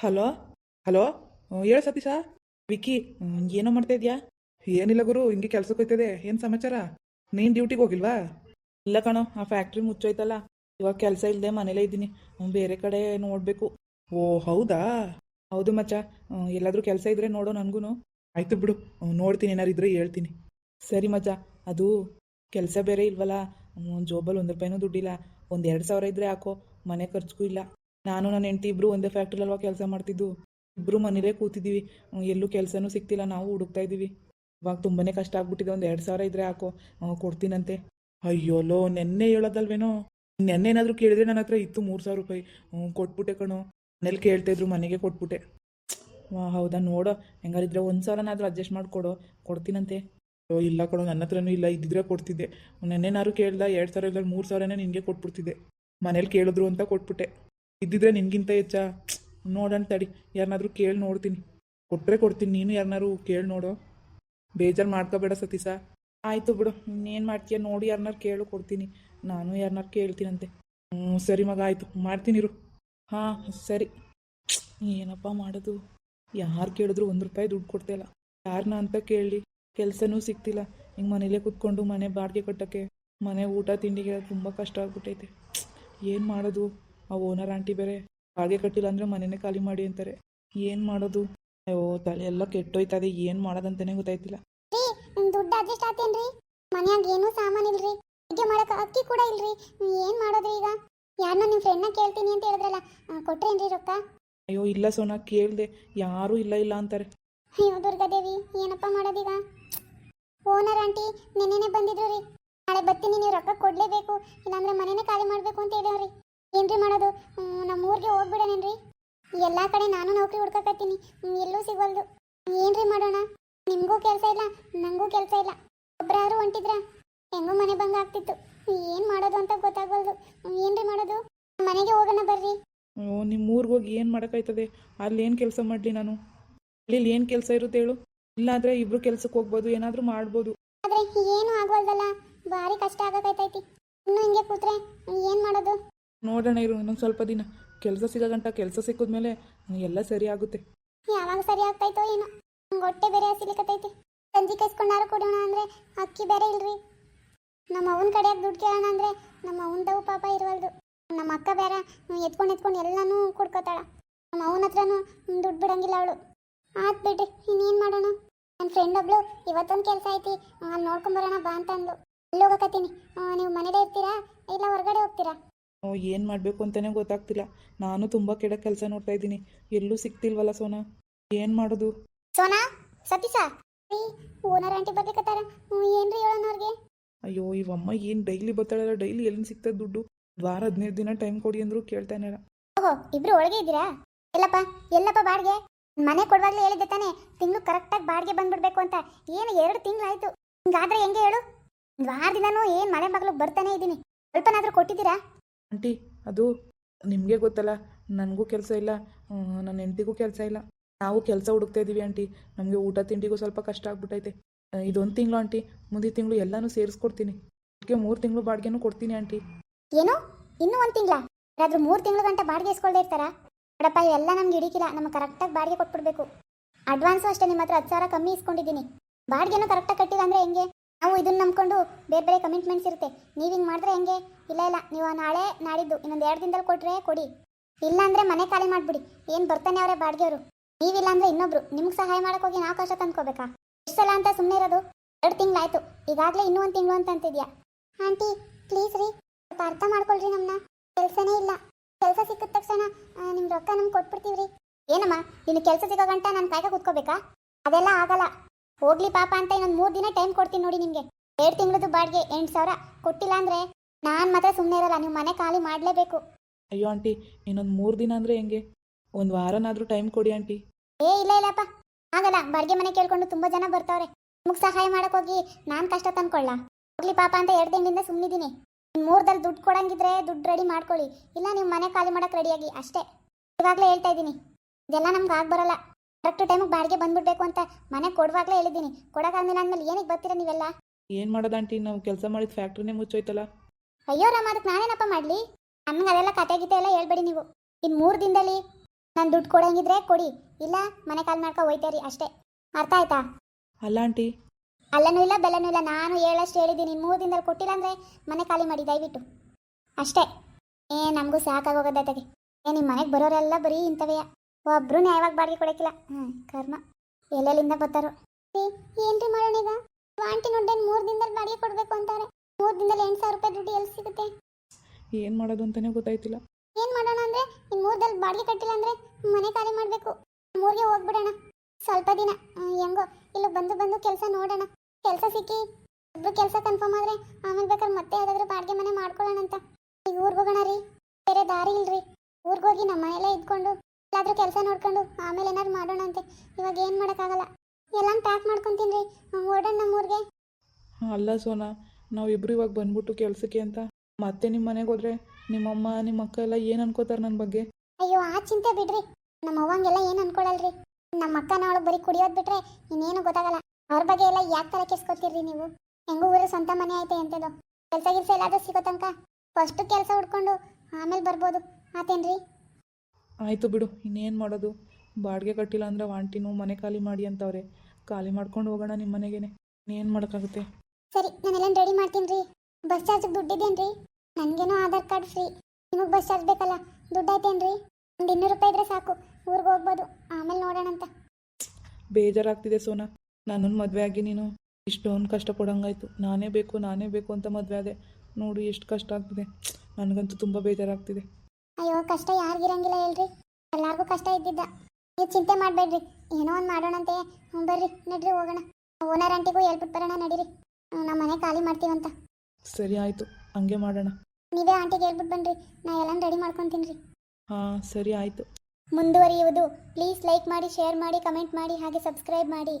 Hello? Hello? ಹೇಳು ಸತೀಶ. ವಿಕ್ಕಿ ಏನೋ ಮಾಡ್ತಾ ಇದ್ಯಾ? ಏನಿಲ್ಲ ಗುರು, ಹಿಂಗೆ ಕೆಲ್ಸಕ್ಕೆ ಹೋಯ್ತದೆ ಏನು ಸಮಾಚಾರ? ನೀನು ಡ್ಯೂಟಿಗೆ ಹೋಗಿಲ್ವಾ? ಇಲ್ಲ ಕಣೋ, ಆ ಫ್ಯಾಕ್ಟ್ರಿ ಮುಚ್ಚೋಯ್ತಲ್ಲ. ಇವಾಗ ಕೆಲಸ ಇಲ್ಲದೆ ಮನೇಲೇ ಇದ್ದೀನಿ. ಬೇರೆ ಕಡೆ ನೋಡಬೇಕು. ಓ, ಹೌದಾ? ಹೌದು ಮಚ್ಚ. ಎಲ್ಲಾದರೂ ಕೆಲಸ ಇದ್ರೆ ನೋಡೋ ನನಗೂ ಆಯ್ತು ಬಿಡು. ನೋಡ್ತೀನಿ, ಏನಾರು ಇದ್ರೆ ಹೇಳ್ತೀನಿ. ಸರಿ ಮಚ್ಚ. ಅದು ಕೆಲಸ ಬೇರೆ ಇಲ್ವಲ್ಲ? ಜೋಬಲ್ಲಿ ಒಂದು ರೂಪಾಯಿನೂ ದುಡ್ಡಿಲ್ಲ. ಒಂದು ಎರಡು ಸಾವಿರ ಇದ್ರೆ ಹಾಕೋ. ಮನೆ ಖರ್ಚಿಗೂ ಇಲ್ಲ. ನಾನು, ನನ್ನ ಹೆಂಡತಿ ಇಬ್ಬರು ಒಂದೇ ಫ್ಯಾಕ್ಟ್ರಿಲಲ್ವಾ ಕೆಲಸ ಮಾಡ್ತಿದ್ದು. ಇಬ್ಬರು ಮನೇಲೇ ಕೂತಿದ್ದೀವಿ. ಎಲ್ಲೂ ಕೆಲಸನೂ ಸಿಗ್ತಿಲ್ಲ, ನಾವು ಹುಡುಕ್ತಾ ಇದ್ದೀವಿ. ಇವಾಗ ತುಂಬನೇ ಕಷ್ಟ ಆಗ್ಬಿಟ್ಟಿದೆ, ಒಂದು ಎರಡು ಸಾವಿರ ಇದ್ರೆ ಹಾಕೋ ಕೊಡ್ತೀನಂತೆ. ಅಯ್ಯೋಲೋ ನೆನ್ನೆ ಹೇಳೋದಲ್ವೇನೋ? ನೆನ್ನೆ ಏನಾದರೂ ಕೇಳಿದ್ರೆ ನನ್ನ ಹತ್ರ ಇತ್ತು ಮೂರು ಸಾವಿರ ರೂಪಾಯಿ. ಕೊಟ್ಬಿಟ್ಟೆ ಕಣೋ. ಮನೇಲಿ ಕೇಳ್ತಾ ಇದ್ರು, ಮನೆಗೆ ಕೊಟ್ಬಿಟ್ಟೆ. ಹೌದಾ, ನೋಡೋ. ಹೆಂಗಾರಿದ್ರೆ ಒಂದು ಸಾವಿರನಾದರೂ ಅಡ್ಜಸ್ಟ್ ಮಾಡಿಕೊಡೋ. ಕೊಡ್ತೀನಂತೆ. ಓ ಇಲ್ಲ ಕೊಡೋ ನನ್ನ ಹತ್ರನೂ ಇಲ್ಲ, ಇದ್ದಿದ್ರೆ ಕೊಡ್ತಿದ್ದೆ. ನೆನ್ನೆನಾರು ಕೇಳ್ದ, ಎರಡು ಸಾವಿರ ಇಲ್ಲ ಮೂರು ಸಾವಿರನೇ ನಿನಗೆ ಕೊಟ್ಬಿಡ್ತಿದ್ದೆ. ಮನೇಲಿ ಕೇಳಿದ್ರು ಅಂತ ಕೊಟ್ಬಿಟ್ಟೆ. ಇದ್ದಿದ್ರೆ ನಿನ್ಗಿಂತ ಹೆಚ್ಚಾ. ನೋಡೋಣ ತಡಿ ಯಾರನ್ನಾದ್ರೂ ಕೇಳಿ ನೋಡ್ತೀನಿ. ಕೊಟ್ಟರೆ ಕೊಡ್ತೀನಿ, ನೀನು ಯಾರನ್ನಾರು ಕೇಳಿ ನೋಡೋ. ಬೇಜಾರು ಮಾಡ್ಕೋಬೇಡ ಸತೀಶ. ಆಯಿತು ಬಿಡು, ಇನ್ನೇನು ಮಾಡ್ತೀಯ ನೋಡಿ ಯಾರನ್ನಾರು ಕೇಳು ಕೊಡ್ತೀನಿ. ನಾನು ಯಾರನ್ನಾರು ಕೇಳ್ತೀನಂತೆ. ಹ್ಞೂ ಸರಿ ಮಗ, ಆಯಿತು. ಮಾಡ್ತೀನಿರು ಹಾಂ, ಸರಿ. ಏನಪ್ಪ ಮಾಡೋದು? ಯಾರು ಕೇಳಿದ್ರು ಒಂದು ರೂಪಾಯಿ ದುಡ್ಡು ಕೊಡ್ತಾಯಿಲ್ಲ ಯಾರನ್ನ ಅಂತ ಕೇಳಿ ಕೆಲಸನೂ ಸಿಗ್ತಿಲ್ಲ. ಹಿಂಗೆ ಮನೇಲೇ ಕೂತ್ಕೊಂಡು ಮನೆ ಬಾಡಿಗೆ ಕಟ್ಟೋಕ್ಕೆ, ಮನೆ ಊಟ, ತಿಂಡಿಗೆ ತುಂಬ ಕಷ್ಟ ಆಗ್ಬಿಟ್ಟೈತೆ. ಏನು ಮಾಡೋದು? ಆ ಓನರ್ ಆಂಟಿ ಬೇರೆ ಬಾಡಿಗೆ ಕಟ್ಟಿಲ್ಲ ಅಂದರೆ ಮನೆನೇ ಖಾಲಿ ಮಾಡಿ ಅಂತಾರೆ. ಏನು ಮಾಡೋದು? ಅಯ್ಯೋ ತಲೆ ಎಲ್ಲ ಕೆಟ್ಟೋಯ್ತದೆ ಏನು ಮಾಡೋದಂತಲೇ ಗೊತ್ತಾಯ್ತಿಲ್ಲ. ದುಡ್ಡು ಅಡ್ಜಸ್ಟ್ ಆತೇನ್ರಿ? ಮನ್ಯಾಗ ಏನೂ ಸಾಮಾನ್ ಇಲ್ರಿ. ಅಡ್ಗೆ ಮಾಡಕ್ ಅಕ್ಕಿ ಕೂಡ ಇಲ್ರಿ. ಏನು ಮಾಡೋದ್ರಿ ಈಗ? ಯಾರನ್ನ ನಿಮ್ಮ ಫ್ರೆಂಡ್ನ ಕೇಳ್ತೀನಿ ಅಂತ ಹೇಳಿದ್ರಲ್ಲ ಕೊಟ್ರೇನ್ರಿ ರೊಕ್ಕ? ಅಯ್ಯೋ ಇಲ್ಲ ಸೋನಾ ಕೇಳಿದೆ. ಯಾರೂ ಇಲ್ಲ ಇಲ್ಲ ಅಂತಾರೆ. ಅಯ್ಯೋ ದುರ್ಗಾದೇವಿ ಏನಪ್ಪ ಮಾಡೋದೀಗ? ಓನರ್ ಆಂಟಿ ನಿನ್ನೆನೆ ಬಂದಿದ್ರು ರೀ. ನಾಳೆ ಬರ್ತೀನಿ ನೀವು ರೊಕ್ಕ ಕೊಡ್ಲೇಬೇಕು. ಇಲ್ಲಾಂದ್ರೆ ಮನೆನೇ ಖಾಲಿ ಮಾಡ್ಬೇಕು ಅಂತ ಹೇಳವ್ರಿ. ಏನ್ರಿ ಮಾಡೋದು? ನಮ್ಮ ಊರಿಗೆ ಹೋಗ್ಬಿಡೋಣೇನ್ರಿ. ಎಲ್ಲಾ ಕಡೆ ನಾನು ನೌಕರಿ ಹುಡ್ಕಕತ್ತೀನಿ. ಎಲ್ಲೂ ಸಿಗವಲ್ದು. ಏನ್ರಿ ಮಾಡೋಣ? ನಿಮಗೂ ಕೆಲಸ ಇಲ್ಲ ನಂಗೂ ಕೆಲಸ ಇಲ್ಲ. ಒಬ್ರಾರು ಹೊಂಟಿದ್ರ ಹೆಂಗೂ ಮನೆ ಭಂಗ ಆಗ್ತಿತ್ತು. ಏನ್ ಮಾಡೋದು ಅಂತ ಗೊತ್ತಾಗಲ್ದು ಏನ್ರಿ ಮಾಡೋದು? ಮನೆಗೆ ಹೋಗೋಣ ಬರ್ರಿ. ಓ ನಿಮ್ಮ ಊರಿಗೆ ಹೋಗಿ ಏನು ಮಾಡೋಕ್ಕಾಯ್ತದೆ? ಅಲ್ಲಿ ಏನು ಕೆಲಸ ಮಾಡ್ಲಿ ನಾನು? ಅಲ್ಲಿ ಏನು ಕೆಲಸ ಇರುತ್ತೆ ಹೇಳು? ಇಲ್ಲಾದ್ರೆ ಇಬ್ರು ಕೆಲಸಕ್ಕೆ ಹೋಗ್ಬೋದು ಏನಾದರೂ ಮಾಡ್ಬೋದು. ಆದ್ರೆ ಏನು ಆಗವಲ್ದಲ್ಲ. ಭಾರಿ ಕಷ್ಟ ಆಗಕೈತೈತಿ. ಇನ್ನು ಹಿಂಗೆ ಕೂತ್ರೆ ಏನ್ ಮಾಡೋದು? ನೋಡೋಣ ಇರು, ಇನ್ನೊಂದು ಸ್ವಲ್ಪ ದಿನ. ಕೆಲಸ ಸಿಗೋ ಗಂಟ ಕೆಲಸ ಸಿಕ್ಕಿದ್ಮೇಲೆ ಎಲ್ಲ ಸರಿ ಆಗುತ್ತೆ. ಯಾವಾಗ ಸರಿ ಆಗ್ತೈತೋ ಏನೋ. ಹೊಟ್ಟೆ ಬೇರೆ ಹಸಿಲಿಕತೈತಿ ಸಂಜೆ ಕೈಸ್ಕೊಂಡಾರು ಕೊಡೋಣ ಅಂದ್ರೆ ಅಕ್ಕಿ ಬೇರೆ ಇಲ್ರಿ. ನಮ್ಮ ಅವನ ಕಡೆ ದುಡ್ಡು ಕೇಳೋಣ ಅಂದ್ರೆ ನಮ್ಮ ಅವನದವು ಪಾಪ ಇರವಲ್ದು. ನಮ್ಮ ಅಕ್ಕ ಬೇರೆ ಎತ್ಕೊಂಡು ಎತ್ಕೊಂಡು ಎಲ್ಲಾನು ಕುಡ್ಕೋತಾಳ. ನಮ್ಮ ಅವನ ಹತ್ರನೂ ದುಡ್ಡು ಬಿಡಂಗಿಲ್ಲ ಅವಳು. ಆತ್ ಬಿಡ್ರಿ, ಇನ್ನೇನ್ ಮಾಡೋಣ? ನನ್ನ ಫ್ರೆಂಡ್ ಒಬ್ಳು ಇವತ್ತೊಂದು ಕೆಲಸ ಐತಿ. ಅಲ್ಲಿ ನೋಡ್ಕೊಂಬರೋಣ ಬಾ ಅಂತ ಅಂದ್ಲು ಅಲ್ಲಿ ಹೋಗಕತ್ತೀನಿ ನೀವು ಮನೇಲೇ ಇರ್ತೀರಾ? ಇಲ್ಲ ಹೊರಗಡೆ ಹೋಗ್ತೀರಾ? ಏನು ಮಾಡಬೇಕು ಅಂತಲೇ ಗೊತ್ತಾಗ್ತಿಲ್ಲ. ನಾನು ತುಂಬ ಕೆಡ ಕೆಲಸ ನೋಡ್ತಾ ಇದ್ದೀನಿ. ಎಲ್ಲೂ ಸಿಗ್ತಿಲ್ವಲ್ಲ ಸೋನಾ? ಏನು ಮಾಡೋದು? ಸೋನಾ ಸತೀಶ ಓನರ್ ಆಂಟಿ ಬರ್ಲಿಕತ್ತಾರ ಹ್ಞೂ ಏನ್ರಿ ಹೇಳೋಣ ಅವ್ರಿಗೆ? ಅಯ್ಯೋ ಇವಮ್ಮ ಏನು ಡೈಲಿ ಬತ್ತಾಳಲ್ಲ ಡೈಲಿ ಎಲ್ಲಿ ಸಿಗ್ತದೆ ದುಡ್ಡು? ವಾರ ಹದಿನೈದು ದಿನ ಟೈಮ್ ಕೊಡಿ ಅಂದ್ರು ಕೇಳ್ತಾನೆ ಓಹೋ ಇಬ್ರು ಒಳಗೆ ಇದ್ದೀರಾ? ಎಲ್ಲಪ್ಪ ಎಲ್ಲಪ್ಪ ಬಾಡಿಗೆ? ಮನೆ ಕೊಡುವಾಗ್ಲೇ ಹೇಳಿದ್ದೆ ತಾನೆ ತಿಂಗಳು ಕರೆಕ್ಟಾಗಿ ಬಾಡಿಗೆ ಬಂದ್ಬಿಡ್ಬೇಕು ಅಂತ. ಏನು ಎರಡು ತಿಂಗಳಾಯ್ತು. ಹಿಂಗಾದ್ರೆ ಹೆಂಗೆ ಹೇಳು? ಆ ವಾರದಿಂದನೂ ಏನು ಮನೆ ಮಗಳು ಬರ್ತಾನೆ ಇದ್ದೀನಿ. ಸ್ವಲ್ಪನಾದ್ರೂ ಕೊಟ್ಟಿದ್ದೀರಾ? ಆಂಟಿ, ಅದು ನಿಮಗೆ ಗೊತ್ತಲ್ಲ, ನನಗೂ ಕೆಲಸ ಇಲ್ಲ ನನ್ನ ಹೆಂಡತಿಗೂ ಕೆಲಸ ಇಲ್ಲ. ನಾವು ಕೆಲಸ ಹುಡುಕ್ತಾ ಇದ್ದೀವಿ ಆಂಟಿ, ನಮಗೆ ಊಟ ತಿಂಡಿಗೂ ಸ್ವಲ್ಪ ಕಷ್ಟ ಆಗ್ಬಿಟ್ಟೈತೆ ಇದೊಂದು ತಿಂಗಳು ಆಂಟಿ, ಮುಂದಿನ ತಿಂಗಳು ಎಲ್ಲನೂ ಸೇರಿಸ್ಕೊಡ್ತೀನಿ. ಅದಕ್ಕೆ ಮೂರು ತಿಂಗಳು ಬಾಡಿಗೆನೂ ಕೊಡ್ತೀನಿ ಆಂಟಿ. ಏನು? ಇನ್ನೂ ಒಂದು ತಿಂಗಳ? ಯಾರಾದರೂ ಮೂರು ತಿಂಗಳು ಗಂಟೆ ಬಾಡಿಗೆ ಇಸ್ಕೊಳ್ದೇ ಇರ್ತಾರಾ? ನೋಡಪ್ಪ, ಇವೆಲ್ಲ ನಮ್ಗೆ ಹಿಡಿಕಿಲ್ಲ, ನಮಗೆ ಕರೆಕ್ಟಾಗಿ ಬಾಡಿಗೆ ಕೊಟ್ಬಿಡ್ಬೇಕು. ಅಡ್ವಾನ್ಸು ಅಷ್ಟೇ ನಿಮ್ಮ ಹತ್ರ ಹತ್ತು ಸಾವಿರ ಕಮ್ಮಿ ಇಸ್ಕೊಂಡಿದ್ದೀನಿ. ಬಾಡಿಗೆನೂ ಕರೆಕ್ಟಾಗಿ ಕಟ್ಟಿಲ್ಲ ಅಂದರೆ ಹೆಂಗೆ? ನಾವು ಇದನ್ನ ನಂಬ್ಕೊಂಡು ಬೇರೆ ಬೇರೆ ಕಮಿಟ್ಮೆಂಟ್ಸ್ ಇರುತ್ತೆ. ನೀವು ಹಿಂಗೆ ಮಾಡಿದ್ರೆ ಹೆಂಗೆ? ಇಲ್ಲ ಇಲ್ಲ. ನೀವು ನಾಳೆ ನಾಡಿದ್ದು ಇನ್ನೊಂದು ಎರಡು ದಿನದಲ್ಲಿ ಕೊಟ್ಟರೆ ಕೊಡಿ. ಇಲ್ಲ ಅಂದರೆ ಮನೆ ಖಾಲಿ ಮಾಡಿಬಿಡಿ. ಏನು ಬರ್ತಾನೆ ಅವರೇ ಬಾಡಿಗೆಯವರು ನೀವಿಲ್ಲ ಅಂದರೆ ಇನ್ನೊಬ್ರು. ನಿಮ್ಗೆ ಸಹಾಯ ಮಾಡೋಕ್ಕೋಗಿ ನಾವು ಕಷ್ಟ ತಂದ್ಕೋಬೇಕಾ? ಎಷ್ಟು ಸಲ ಅಂತ ಸುಮ್ಮನೆ ಇರೋದು? ಎರಡು ತಿಂಗಳಾಯ್ತು. ಈಗಾಗಲೇ ಇನ್ನೂ ಒಂದು ತಿಂಗಳು ಅಂತ ಅಂತಿದ್ಯಾ? ಆಂಟಿ ಪ್ಲೀಸ್ ರೀ. ಸ್ವಲ್ಪ ಅರ್ಥ ಮಾಡ್ಕೊಳ್ರಿ ನಮ್ಮನ್ನ ಕೆಲಸನೇ ಇಲ್ಲ. ಕೆಲಸ ಸಿಕ್ಕಿದ ತಕ್ಷಣ ನಿಮ್ಮ ರೊಕ್ಕ ನಮ್ಗೆ ರೀ ಏನಮ್ಮ? ನಿನ್ನ ಕೆಲಸ ಸಿಗೋ ಗಂಟ ನಾನು ಕಾಯ್ಕ ಕೂತ್ಕೋಬೇಕಾ? ಅದೆಲ್ಲ ಆಗಲ್ಲ. ಹೋಗ್ಲಿ ಪಾಪ ಅಂತ ಇನ್ನೊಂದು ಮೂರು ದಿನ ಟೈಮ್ ಕೊಡ್ತೀನಿ ನೋಡಿ ನಿಮಗೆ. ಎರಡು ತಿಂಗಳದ್ದು ಬಾಡಿಗೆ ಎಂಟು ಸಾವಿರ ಕೊಟ್ಟಿಲ್ಲ ಅಂದರೆ ನಾನು ಮಾತ್ರ ಸುಮ್ಮನೆ ಇರಲ್ಲ ನೀವು ಮನೆ ಖಾಲಿ ಮಾಡಲೇಬೇಕು. ಅಯ್ಯೋ ಆಂಟಿ ಇನ್ನೊಂದು ಮೂರು ದಿನ ಅಂದರೆ ಹೆಂಗೆ? ಒಂದು ವಾರನಾದರೂ ಟೈಮ್ ಕೊಡಿ ಆಂಟಿ. ಏ ಇಲ್ಲ ಇಲ್ಲಪ್ಪ. ಆಗಲ್ಲ ಬಾಡಿಗೆ ಮನೆ ಕೇಳ್ಕೊಂಡು ತುಂಬಾ ಜನ ಬರ್ತಾವ್ರೆ. ನಿಮ್ಗೆ ಸಹಾಯ ಮಾಡಕ್ ಹೋಗಿ ನಾನ್ ಕಷ್ಟ ತಂದ್ಕೊಳ್ಳ ಹೋಗ್ಲಿ ಪಾಪ ಅಂತ ಎರಡು ತಿಂಗಳಿಂದ ಸುಮ್ಮನಿದ್ದೀನಿ ಮೂರ್ದಲ್ಲಿ ದುಡ್ಡು ಕೊಡಂಗಿದ್ರೆ ದುಡ್ಡು ರೆಡಿ ಮಾಡ್ಕೊಳ್ಳಿ. ಇಲ್ಲ ನೀವು ಮನೆ ಖಾಲಿ ಮಾಡಕ್ ರೆಡಿಯಾಗಿ ಅಷ್ಟೇ. ಇವಾಗಲೇ ಹೇಳ್ತಾ ಇದ್ದೀನಿ. ಇದೆಲ್ಲ ನಮ್ಗೆ ಆಗಿ ಬರಲ್ಲ. ಕರೆಕ್ಟ್ ಟೈಮಿಗೆ ಬಾಡಿಗೆ ಬಂದ್ಬಿಡ್ಬೇಕು ಅಂತ ಮನೆ ಕೊಡುವಾಗಲೇ ಹೇಳಿದ್ದೀನಿ. ಕೊಡೋಕ್ಕಾಗ್ಲಿಲ್ಲ ಅಂದ್ಮೇಲೆ ಏನಕ್ಕೆ ಬರ್ತೀರಾ ನೀವೆಲ್ಲ? ಏನು ಮಾಡೋದು ಆಂಟಿ? ನಾವು ಕೆಲಸ ಮಾಡಿದ ಫ್ಯಾಕ್ಟ್ರಿನೇ ಮುಚ್ಚೋಯ್ತಲ್ಲ. ಅಯ್ಯೋ ರಾಮ ಅದಕ್ಕೆ ನಾನೇನಪ್ಪ ಮಾಡಲಿ? ನಮ್ಗೆ ಅದೆಲ್ಲ ಕತೆ ಗೀತೆ ಎಲ್ಲ ಹೇಳ್ಬೇಡಿ ನೀವು. ಇನ್ನು ಮೂರು ದಿನದಲ್ಲಿ ನಾನು ದುಡ್ಡು ಕೊಡಂಗಿದ್ರೆ ಕೊಡಿ. ಇಲ್ಲ ಮನೆ ಕಾಲ್ ಮಾಡ್ಕೊ ಹೋಯ್ತೇರಿ ಅಷ್ಟೇ. ಅರ್ಥ ಆಯ್ತಾ? ಅಲ್ಲ ಆಂಟಿ. ಅಲ್ಲನೂ ಇಲ್ಲ ಬೆಲ್ಲನೂ ಇಲ್ಲ. ನಾನು ಹೇಳಷ್ಟು ಹೇಳಿದ್ದೀನಿ. ಮೂರು ದಿನದಲ್ಲಿ ಕೊಟ್ಟಿಲ್ಲ ಅಂದರೆ ಮನೆ ಖಾಲಿ ಮಾಡಿ ದಯವಿಟ್ಟು. ಅಷ್ಟೇ. ಏ ನಮಗೂ ಸಾಕಾಗೋಗದೈತಾಗೆ ಏ ನಿಮ್ಮ ಮನೆಗೆ ಬರೋರೆಲ್ಲ ಬರೀ ಇಂಥವೆಯ? ಒಬ್ರು ನ್ಯಾಯವಾಗಿ ಬಾಡಿಗೆ ಕೊಡಕ್ಕಿಲ್ಲ ಹ್ಮ್ ಕರ್ಮ. ಎಲ್ಲೆಲ್ಲಿಂದ ಬರ್ತಾರೋ. ಏನ್ರಿ ಮಾಡೋಣ ಈಗ? ಆಂಟಿ ನೋಡ್ದೇನು ಮೂರು ದಿನದಲ್ಲಿ ಬಾಡಿಗೆ ಕೊಡಬೇಕು ಅಂತಾರೆ. ಮೂರು ದಿನದಲ್ಲಿ ಎಂಟು ಸಾವಿರ ರೂಪಾಯಿ ದುಡ್ಡು ಎಲ್ಲಿ ಸಿಗುತ್ತೆ? ಏನು ಮಾಡೋದು ಅಂತಾನೆ ಗೊತ್ತಾಯ್ತಿಲ್ಲ. ಏನು ಮಾಡೋಣ ಅಂದ್ರೆ ಇನ್ನು ಮೂರ್ದಲ್ಲಿ ಬಾಡಿಗೆ ಕಟ್ಟಿಲ್ಲ ಅಂದ್ರೆ ಮನೆ ಖಾಲಿ ಮಾಡಬೇಕು. ಮೂರಿಗೆ ಹೋಗ್ಬಿಡೋಣ. ಸ್ವಲ್ಪ ದಿನ ಹೆಂಗೋ ಇಲ್ಲಿ ಬಂದು ಬಂದು ಕೆಲಸ ನೋಡೋಣ. ಕೆಲಸ ಸಿಕ್ಕಿ ಒಬ್ರು ಕೆಲಸ ಕನ್ಫರ್ಮ್ ಆದ್ರೆ ಆಮೇಲೆ ಬೇಕಾದ್ರೆ ಮತ್ತೆ ಯಾವ್ದಾದ್ರು ಬಾಡಿಗೆ ಮನೆ ಮಾಡ್ಕೊಳ್ಳೋಣ ಅಂತ ಈಗ ಊರಿಗೆ ಹೋಗೋಣ ರೀ. ಬೇರೆ ದಾರಿ ಇಲ್ರಿ. ಊರಿಗೆ ಹೋಗಿ ನಮ್ಮ ಮನೆಯಲ್ಲೇ ಇದ್ಕೊಂಡು ಎಲ್ಲಾದ್ರೂ ಕೆಲಸ ನೋಡ್ಕೊಂಡು ಆಮೇಲೆ ಏನಾದ್ರು ಮಾಡೋಣ ಅಂತೆ ಇವಾಗ ಏನು ಮಾಡೋಕ್ಕಾಗಲ್ಲ. ಎಲ್ಲ ಪ್ಯಾಕ್ ಮಾಡ್ಕೊಂತೀನಿ ರೀ ಓಡೋಣ ನಮ್ಮೂರಿಗೆ. ಅಲ್ಲ ಸೋನಾ ನಾವಿಬ್ರು ಇವಾಗ ಬಂದ್ಬಿಟ್ಟು ಕೆಲಸಕ್ಕೆ ಅಂತ ಮತ್ತೆ ನಿಮ್ಮ ಮನೆಗೆ ಹೋದ್ರೆ ನಿಮ್ಮಮ್ಮ ನಿಮ್ಮ ಅಕ್ಕ ಎಲ್ಲ ಏನು ಅನ್ಕೋತಾರೆ ನನ್ನ ಬಗ್ಗೆ? ಅಯ್ಯೋ ಆ ಚಿಂತೆ ಬಿಡ್ರಿ. ನಮ್ಮ ಅವ್ವಂಗೆಲ್ಲ ಏನು ಅನ್ಕೊಳಲ್ರಿ. ನಮ್ಮ ಅಕ್ಕನ ಅವಳು ಬರೀ ಕುಡಿಯೋದು ಬಿಟ್ರೆ ಇನ್ನೇನು ಗೊತ್ತಾಗಲ್ಲ. ಅವ್ರ ಬಗ್ಗೆ ಎಲ್ಲ ಯಾಕೆ ತಲೆ ಕೆಸ್ಕೊತೀರಿ ನೀವು? ಹೆಂಗೂ ಊರು ಸ್ವಂತ ಮನೆ ಐತೆ ಅಂತದೋ. ಕೆಲಸ ಗಿಲ್ಸ ಎಲ್ಲಾದ್ರೂ ಸಿಗೋ ತನಕ. ಫಸ್ಟ್ ಕೆಲಸ ಹುಡ್ಕೊಂಡು ಆಮೇಲೆ ಬರ್ಬೋದು. ಆತೇನ್ರಿ? ಆಯಿತು ಬಿಡು ಇನ್ನೇನು ಮಾಡೋದು? ಬಾಡಿಗೆ ಕಟ್ಟಿಲ್ಲ ಅಂದ್ರೆ ವಾಂಟಿನೂ ಮನೆ ಖಾಲಿ ಮಾಡಿ ಅಂತವ್ರೆ. ಖಾಲಿ ಮಾಡ್ಕೊಂಡು ಹೋಗೋಣ ನಿಮ್ಮ ಮನೆಗೇನೆ. ಇನ್ನೇನು ಮಾಡೋಕ್ಕಾಗುತ್ತೆ? ಸರಿ ನಾನೆಲ್ಲ ರೆಡಿ ಮಾಡ್ತೀನಿ ರೀ. ಬಸ್ ಚಾರ್ಜ್ ದುಡ್ಡಿದೇನ್ರಿ? ನನಗೇನೋ ಆಧಾರ್ ಕಾರ್ಡ್ ಫ್ರೀ. ನಿಮಗೆ ಬಸ್ ಚಾರ್ಜ್ ಬೇಕಲ್ಲ ದುಡ್ಡು ರೀ ಒಂದು ಇನ್ನೂರು ರೂಪಾಯಿ ಇದ್ರೆ ಸಾಕು ಊರಿಗೆ ಹೋಗ್ಬೋದು. ಆಮೇಲೆ ನೋಡೋಣ ಅಂತ ಬೇಜಾರಾಗ್ತಿದೆ ಸೋನಾ. ನನ್ನನ್ನು ಮದುವೆ ಆಗಿ ನೀನು ಇಷ್ಟೊಂದು ಕಷ್ಟ ಕೊಡೋಂಗಾಯ್ತು ನಾನೇ ಬೇಕು ನಾನೇ ಬೇಕು ಅಂತ ಮದುವೆ ಆದೆ. ನೋಡು ಎಷ್ಟು ಕಷ್ಟ ಆಗ್ತಿದೆ. ನನಗಂತೂ ತುಂಬ ಬೇಜಾರಾಗ್ತಿದೆ. ಅಯ್ಯೋ ಕಷ್ಟ ಯಾರಿಗಿರಂಗಿಲ್ಲ ಹೇಳ್ರಿ. ಎಲ್ಲಾರ್ಗೂ ಕಷ್ಟ ಇದ್ದಿದ್ದ. ನೀವು ಚಿಂತೆ ಮಾಡಬೇಡ್ರಿ. ಏನೋ ಒಂದು ಮಾಡೋಣಂತೆ. ಹ್ಞೂ ಬರ್ರಿ ನಡ್ರಿ ಹೋಗೋಣ. ಓನರ್ ಆಂಟಿಗೂ ಹೇಳ್ಬಿಟ್ಟು ಬರೋಣ ನಡೀರಿ. ನಮ್ಮ ಮನೆ ಖಾಲಿ ಮಾಡ್ತೀವಂತ. ಸರಿ ಆಯ್ತು ಹಂಗೆ ಮಾಡೋಣ. ನೀವೇ ಆಂಟಿಗೆ ಹೇಳ್ಬಿಟ್ಟು ಬನ್ರಿ. ನಾ ಎಲ್ಲ ರೆಡಿ ಮಾಡ್ಕೊತೀನಿ ರೀ ಹಾಂ ಸರಿ ಆಯಿತು. ಮುಂದುವರಿಯುವುದು. ಪ್ಲೀಸ್ ಲೈಕ್ ಮಾಡಿ ಶೇರ್ ಮಾಡಿ ಕಮೆಂಟ್ ಮಾಡಿ ಹಾಗೆ ಸಬ್ಸ್ಕ್ರೈಬ್ ಮಾಡಿ.